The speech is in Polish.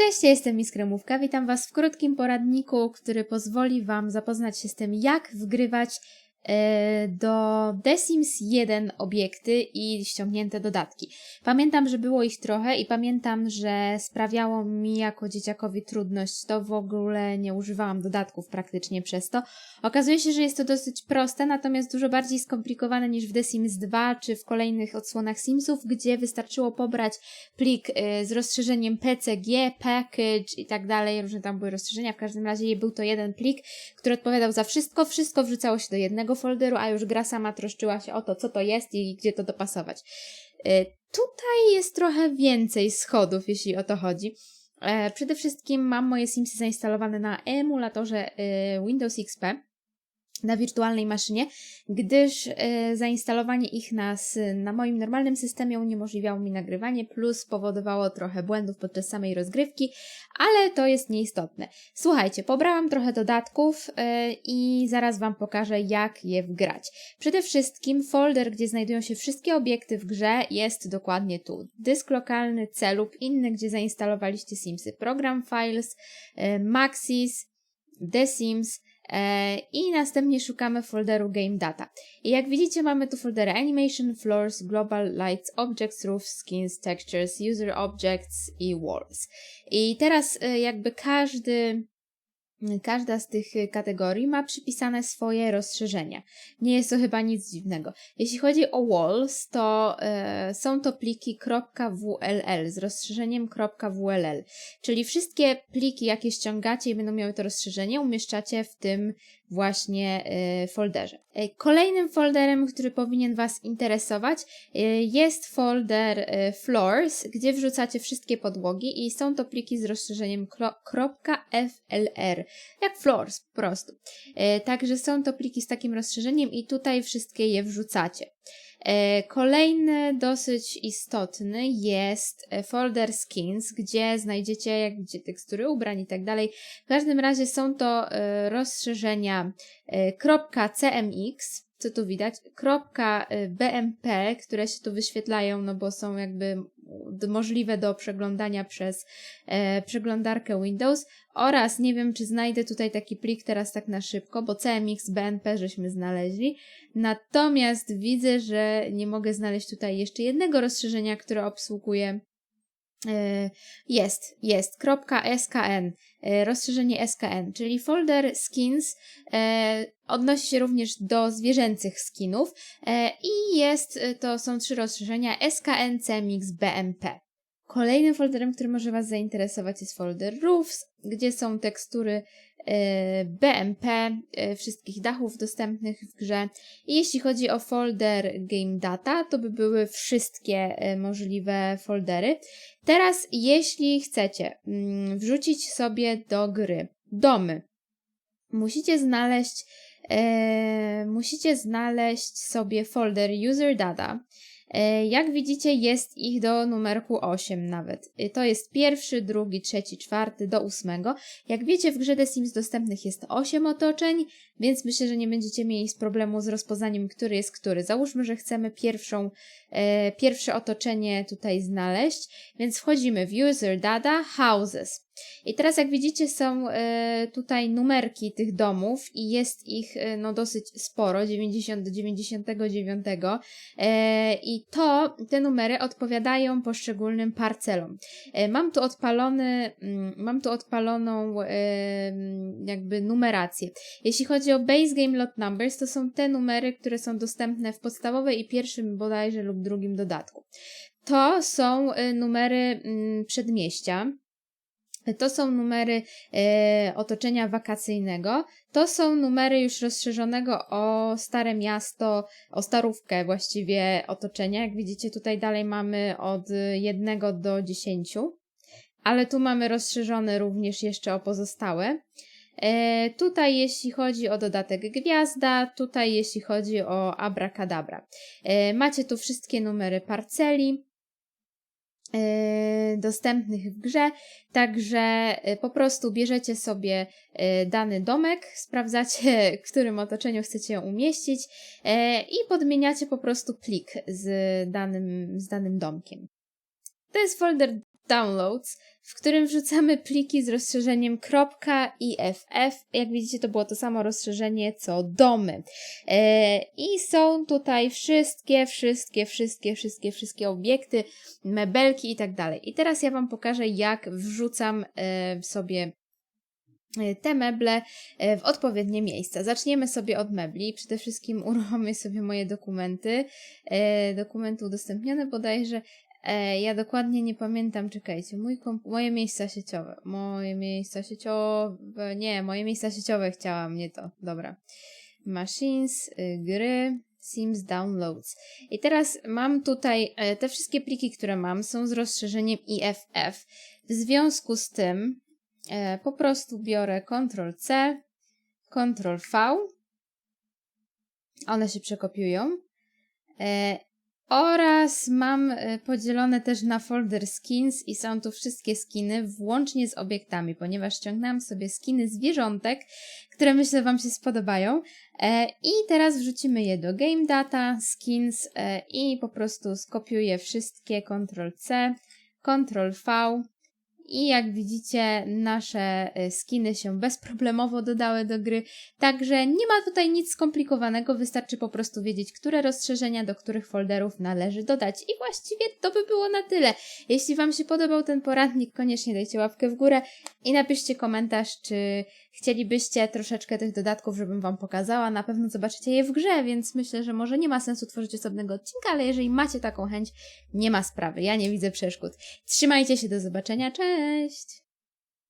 Cześć, ja jestem Miss Kremówka. Witam Was w krótkim poradniku, który pozwoli Wam zapoznać się z tym, jak wgrywać do The Sims 1 obiekty i ściągnięte dodatki. Pamiętam, że było ich trochę i pamiętam, że sprawiało mi jako dzieciakowi trudność. To w ogóle nie używałam dodatków praktycznie przez to. Okazuje się, że jest to dosyć proste, natomiast dużo bardziej skomplikowane niż w The Sims 2 czy w kolejnych odsłonach Simsów, gdzie wystarczyło pobrać plik y, z rozszerzeniem PCG, package i tak dalej, różne tam były rozszerzenia, w każdym razie był to jeden plik, który odpowiadał za wszystko, wszystko wrzucało się do jednego folderu, a już gra sama troszczyła się o to, co to jest i gdzie to dopasować. Y, Tutaj jest trochę więcej schodów, jeśli o to chodzi. E, Przede wszystkim mam moje Simsy zainstalowane na emulatorze y, Windows XP na wirtualnej maszynie, gdyż e, zainstalowanie ich na, na moim normalnym systemie uniemożliwiało mi nagrywanie, plus powodowało trochę błędów podczas samej rozgrywki, ale to jest nieistotne. Słuchajcie, pobrałam trochę dodatków e, i zaraz Wam pokażę, jak je wgrać. Przede wszystkim folder, gdzie znajdują się wszystkie obiekty w grze, jest dokładnie tu. Dysk lokalny, C lub inny, gdzie zainstalowaliście Simsy. Program Files, e, Maxis, The Sims, I następnie szukamy folderu Game Data. I jak widzicie, mamy tu foldery Animation, Floors, Global Lights, Objects, Roofs, Skins, Textures, User Objects i Walls. I teraz e, jakby każdy. Każda z tych e, kategorii ma przypisane swoje rozszerzenia. Nie jest to chyba nic dziwnego. Jeśli chodzi o walls, to e, są to pliki .wll z rozszerzeniem .wll. Czyli wszystkie pliki, jakie ściągacie i będą miały to rozszerzenie, umieszczacie w tym właśnie e, folderze. E, Kolejnym folderem, który powinien Was interesować, e, jest folder Floors, gdzie wrzucacie wszystkie podłogi i są to pliki z rozszerzeniem .flr, jak Floors po prostu. Także są to pliki z takim rozszerzeniem i tutaj wszystkie je wrzucacie. E, Kolejny dosyć istotny jest e, folder skins, gdzie znajdziecie jak widzicie tekstury ubrań i tak dalej. W każdym razie są to e, rozszerzenia .cmx, co tu widać, .bmp, które się tu wyświetlają, no bo są jakby możliwe do przeglądania przez e, przeglądarkę Windows oraz nie wiem, czy znajdę tutaj taki plik teraz tak na szybko, bo CMX BNP żeśmy znaleźli. Natomiast widzę, że nie mogę znaleźć tutaj jeszcze jednego rozszerzenia, które obsługuje. E, Jest, jest, .skn, e, rozszerzenie SKN, czyli folder skins e, odnosi się również do zwierzęcych skinów i jest, to są trzy rozszerzenia SKN, CMX, BMP. Kolejnym folderem, który może Was zainteresować jest folder Roofs, gdzie są tekstury e, BMP e, wszystkich dachów dostępnych w grze. I jeśli chodzi o folder Game Data, to by były wszystkie e, możliwe foldery. Teraz, jeśli chcecie mm, wrzucić sobie do gry domy, musicie znaleźć, musicie znaleźć sobie folder User Data. E, Jak widzicie, jest ich do numerku 8 nawet. E, To jest pierwszy, drugi, trzeci, czwarty do ósmego. Jak wiecie, w grze The Sims dostępnych jest 8 otoczeń, więc myślę, że nie będziecie mieli z problemu z rozpoznaniem, który jest który. Załóżmy, że chcemy pierwszą, e, pierwsze otoczenie tutaj znaleźć, więc wchodzimy w User Data Houses. I teraz jak widzicie są e, tutaj numerki tych domów i jest ich e, no dosyć sporo, 90 do 99 e, i to, te numery odpowiadają poszczególnym parcelom. Mam tu odpalony, mm, mam tu odpaloną jakby numerację. Jeśli chodzi o Base Game Lot Numbers, to są te numery, które są dostępne w podstawowej i pierwszym bodajże lub drugim dodatku. To są numery mm, przedmieścia. To są numery e, otoczenia wakacyjnego. To są numery już rozszerzonego o Stare Miasto, o Starówkę właściwie otoczenia. Jak widzicie, tutaj dalej mamy od 1 do 10, ale tu mamy rozszerzone również jeszcze o pozostałe. E, tutaj jeśli chodzi o dodatek gwiazda, tutaj jeśli chodzi o abracadabra. E, macie tu wszystkie numery parceli dostępnych w grze, także e, po prostu bierzecie sobie e, dany domek, sprawdzacie, w którym otoczeniu chcecie ją umieścić e, i podmieniacie po prostu plik z danym, z danym domkiem. To jest folder Downloads, w którym wrzucamy pliki z rozszerzeniem .iff. Jak widzicie, to było to samo rozszerzenie co domy. E, I są tutaj wszystkie, wszystkie, wszystkie, wszystkie, wszystkie obiekty, mebelki i tak dalej. I teraz ja Wam pokażę, jak wrzucam e, sobie e, te meble w odpowiednie miejsca. Zaczniemy sobie od mebli. Przede wszystkim uruchomię sobie moje dokumenty. Dokumenty udostępnione bodajże. E, ja dokładnie nie pamiętam, czekajcie, mój komp- moje miejsca sieciowe. Moje miejsca sieciowe. Nie, moje miejsca sieciowe chciałam, nie to. Dobra. Machines, y, gry, Sims Downloads. I teraz mam tutaj e, te wszystkie pliki, które mam, są z rozszerzeniem IFF. W związku z tym e, po prostu biorę Ctrl-C, Ctrl-V. One się przekopiują. Oraz mam e, podzielone też na folder skins i są tu wszystkie skiny włącznie z obiektami, ponieważ ściągnęłam sobie skiny zwierzątek, które myślę Wam się spodobają. E, I teraz wrzucimy je do Game Data, Skins e, i po prostu skopiuję wszystkie Ctrl-C, Ctrl-V i jak widzicie, nasze e, skiny się bezproblemowo dodały do gry, także nie ma tutaj nic skomplikowanego, wystarczy po prostu wiedzieć, które rozszerzenia do których folderów należy dodać. I właściwie to by było na tyle. Jeśli Wam się podobał ten poradnik, koniecznie dajcie łapkę w górę i napiszcie komentarz, czy chcielibyście troszeczkę tych dodatków, żebym Wam pokazała. Na pewno zobaczycie je w grze, więc myślę, że może nie ma sensu tworzyć osobnego odcinka, ale jeżeli macie taką chęć, nie ma sprawy. Ja nie widzę przeszkód. Trzymajcie się, do zobaczenia, cześć!